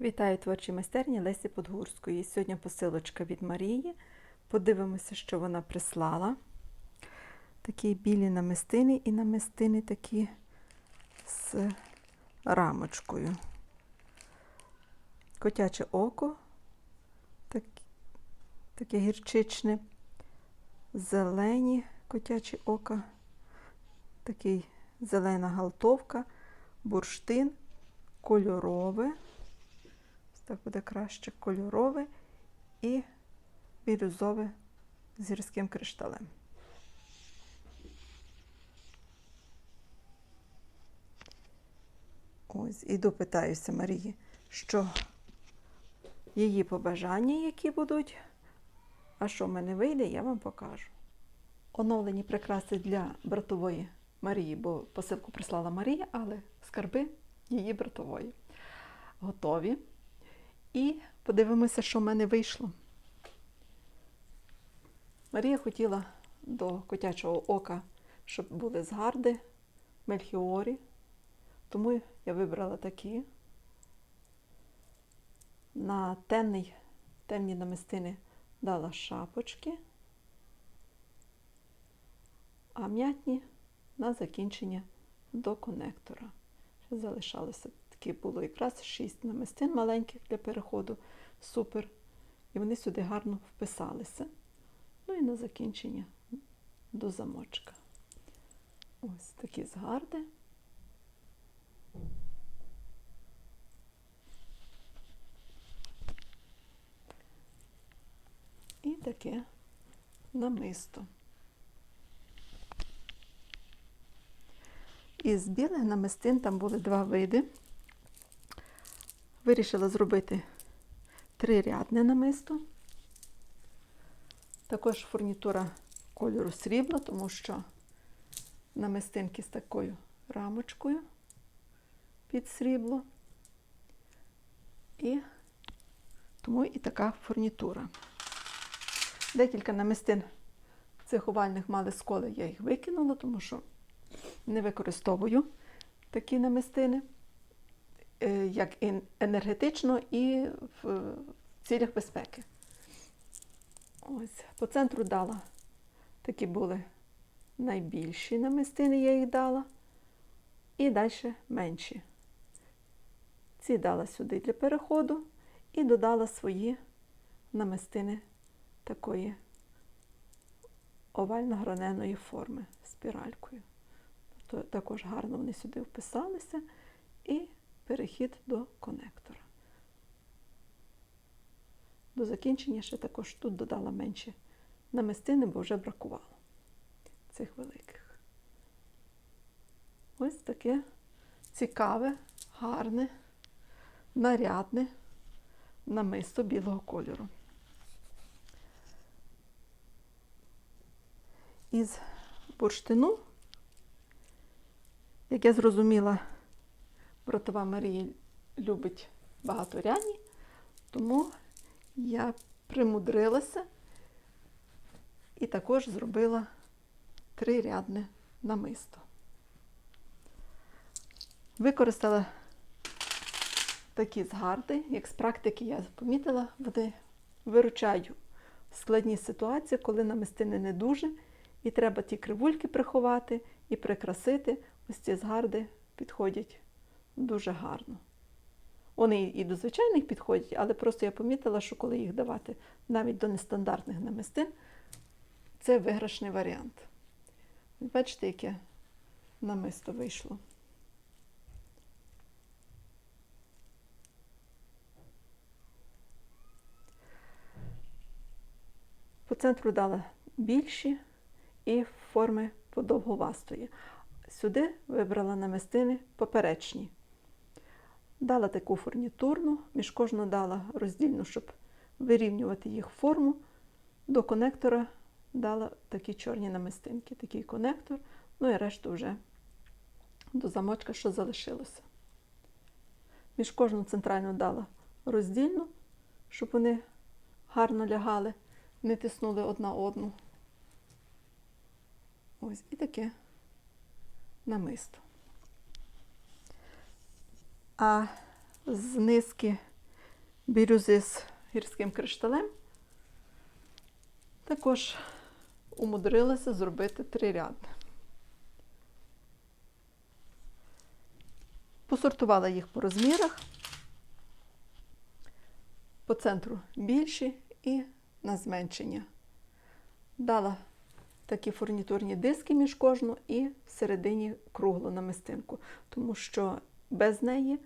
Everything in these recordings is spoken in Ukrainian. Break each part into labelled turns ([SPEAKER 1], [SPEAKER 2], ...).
[SPEAKER 1] Вітаю творчій майстерні Лесі Подгурської. Сьогодні посилочка від Марії. Подивимося, що вона прислала. Такі білі намистини і намистини такі з рамочкою. Котяче око, так, таке гірчичне, зелені котячі ока, такий зелена галтовка, бурштин, кольорове. Так буде краще кольорове і бірюзове з гірським кришталем. Ось, іду питаюся Марії, що її побажання, які будуть, а що в мене вийде, я вам покажу. Оновлені прикраси для братової Марії, бо посилку прислала Марія, але скарби її братової. Готові. І подивимося, що в мене вийшло. Марія хотіла до котячого ока, щоб були згарди, мельхіорі. Тому я вибрала такі. На темний, темні намистини дала шапочки, а м'ятні на закінчення до конектора. Ще залишалося такі було якраз 6 намистин маленьких для переходу. Супер. І вони сюди гарно вписалися. Ну і на закінчення до замочка. Ось такі згарди. І таке намисто. Із білих намистин там були два види. Вирішила зробити трирядне намисто. Також фурнітура кольору срібла, тому що намистинки з такою рамочкою під срібло. І тому і така фурнітура. Декілька намистин цих овальних мали сколи, я їх викинула, тому що не використовую такі намистини, як і енергетично і в цілях безпеки. Ось, по центру дала такі були найбільші намистини, я їх дала, і далі менші. Ці дала сюди для переходу і додала свої намистини такої овально-граненої форми спіралькою. То також гарно вони сюди вписалися і перехід до конектора. До закінчення ще також тут додала менші намистини, бо вже бракувало цих великих. Ось таке цікаве, гарне, нарядне намисто білого кольору. Із бурштину, як я зрозуміла, братова Марія любить багаторяні, тому я примудрилася і також зробила трирядне намисто. Використала такі згарди, як з практики я помітила, вони виручають в складній ситуації, коли намистини не дуже, і треба ті кривульки приховати і прикрасити. Ось ці згарди підходять дуже гарно. Вони і до звичайних підходять, але просто я помітила, що коли їх давати навіть до нестандартних намистин, це виграшний варіант. Бачите, яке намисто вийшло. По центру дала більші і форми подовговастої. Сюди вибрала намистини поперечні. Дала таку фурнітурну, між кожну дала роздільну, щоб вирівнювати їх форму. До конектора дала такі чорні намистинки, такий конектор, ну і решту вже до замочка, що залишилося. Між кожну центральну дала роздільну, щоб вони гарно лягали, не тиснули одна одну. Ось і таке намисто. А з низки бірюзи з гірським кришталем. Також умудрилася зробити трирядне. Посортувала їх по розмірах. По центру більші і на зменшення. Дала такі фурнітурні диски між кожну і всередині круглу намистинку, тому що без неї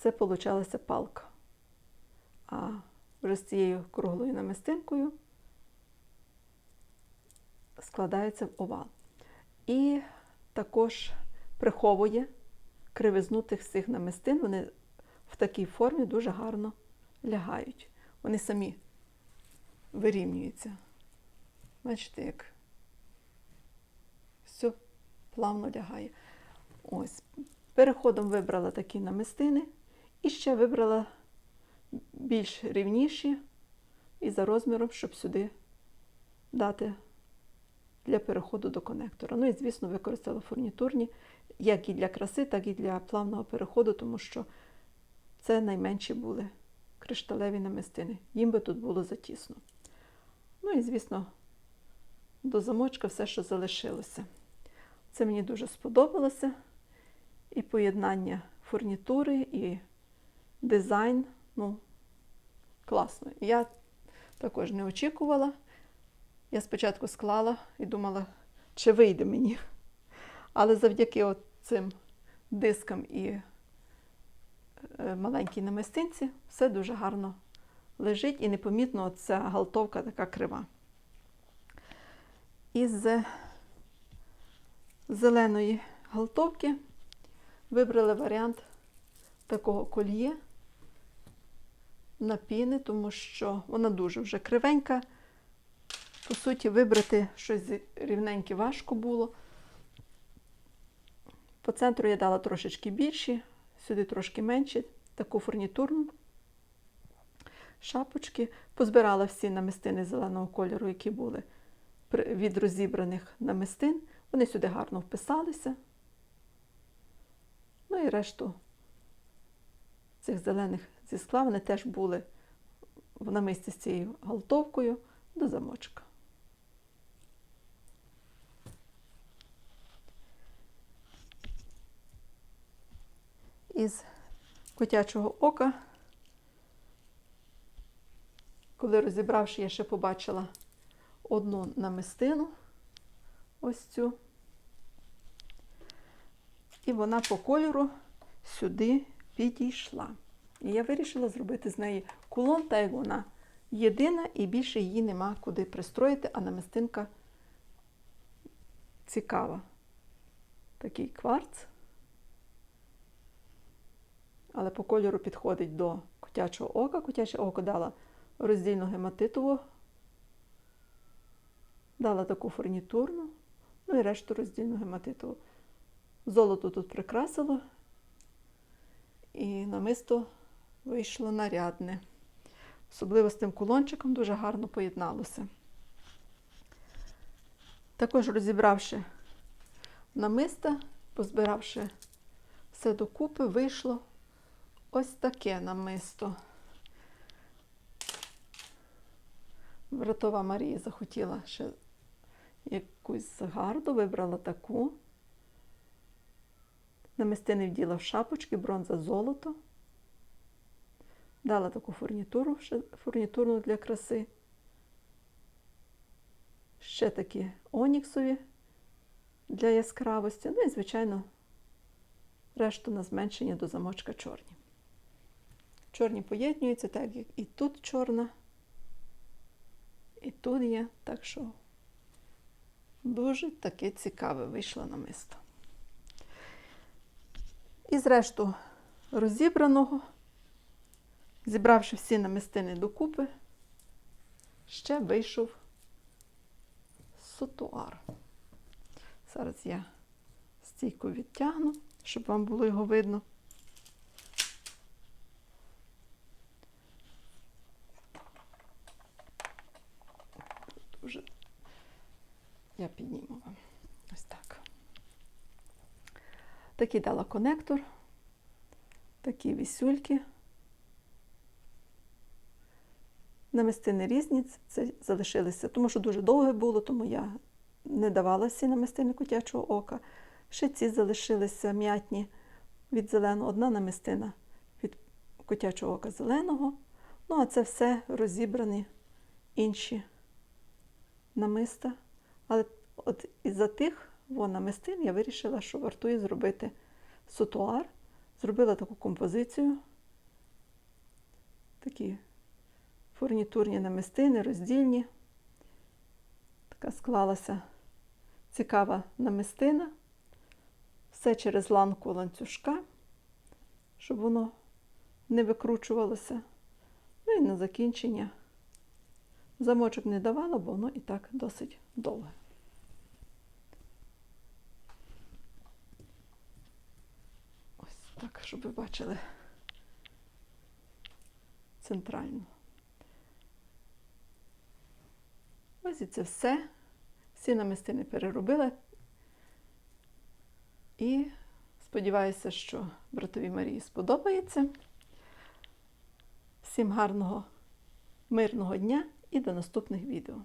[SPEAKER 1] це получалася палка. А вже з цією круглою намистинкою складається в овал. І також приховує кривизну тих всіх намистин. Вони в такій формі дуже гарно лягають. Вони самі вирівнюються. Бачите, як все плавно лягає. Ось. Переходом вибрала такі намистини і ще вибрала більш рівніші і за розміром, щоб сюди дати для переходу до конектора. Ну і, звісно, використала фурнітурні як і для краси, так і для плавного переходу, тому що це найменші були кришталеві намистини. Їм би тут було затісно. Ну і, звісно, до замочка все, що залишилося. Це мені дуже сподобалося. І поєднання фурнітури, і дизайн. Ну, класно. Я також не очікувала. Я спочатку склала і думала, чи вийде мені. Але завдяки цим дискам і е, маленькій намистинці все дуже гарно лежить і непомітно ця галтовка така крива. Із зеленої галтовки вибрали варіант такого кольє на піни, тому що вона дуже вже кривенька. По суті, вибрати щось рівненьке важко було. По центру я дала трошечки більші, сюди трошки менші, таку фурнітурну шапочки. Позбирала всі намистини зеленого кольору, які були від розібраних намистин. Вони сюди гарно вписалися. Ну і решту цих зелених зі скла вони теж були в намисті з цією галтовкою до замочка. Із котячого ока, коли розібравши, я ще побачила одну намистину, ось цю, і вона по кольору сюди підійшла. І я вирішила зробити з неї кулон, та як вона єдина, і більше її нема куди пристроїти, а намистинка цікава. Такий кварц. Але по кольору підходить до котячого ока. Котяче око дала роздільно гематитову, дала таку фурнітурну, ну і решту роздільну гематитову. Золото тут прикрасило, і намисто вийшло нарядне. Особливо з тим кулончиком дуже гарно поєдналося. Також розібравши намиста, позбиравши все докупи, вийшло ось таке намисто. Братова Марія захотіла ще якусь гарду, вибрала таку. Намистини вділа в шапочки, бронза золото. Дала таку фурнітуру, фурнітурну для краси. Ще такі оніксові для яскравості. Ну і, звичайно, решту на зменшення до замочка чорні. Чорні поєднуються, так як і тут чорна, і тут є, так що дуже таке цікаве вийшло намисто. І зрешту розібраного, зібравши всі намистини докупи, ще вийшов сотуар. Зараз я стійку відтягну, щоб вам було його видно. Дуже я підніму вам. Ось так. Такий дала конектор, такі вісюльки. Намистини різні, це залишилися, тому що дуже довге було, тому я не давала всі намистини котячого ока. Ще ці залишилися м'ятні від зеленого, одна намистина від котячого ока зеленого. Ну, а це все розібрані інші намиста. Але от із-за тих намистин я вирішила, що вартує зробити сутуар. Зробила таку композицію. Такі фурнітурні намистини, роздільні. Така склалася цікава намистина. Все через ланку ланцюжка, щоб воно не викручувалося. Ну і на закінчення замочок не давала, бо воно і так досить довге. Ось так, щоб ви бачили центральну. Ось і це все. Всі намистини переробила. І сподіваюся, що братові Марії сподобається. Всім гарного, мирного дня і до наступних відео.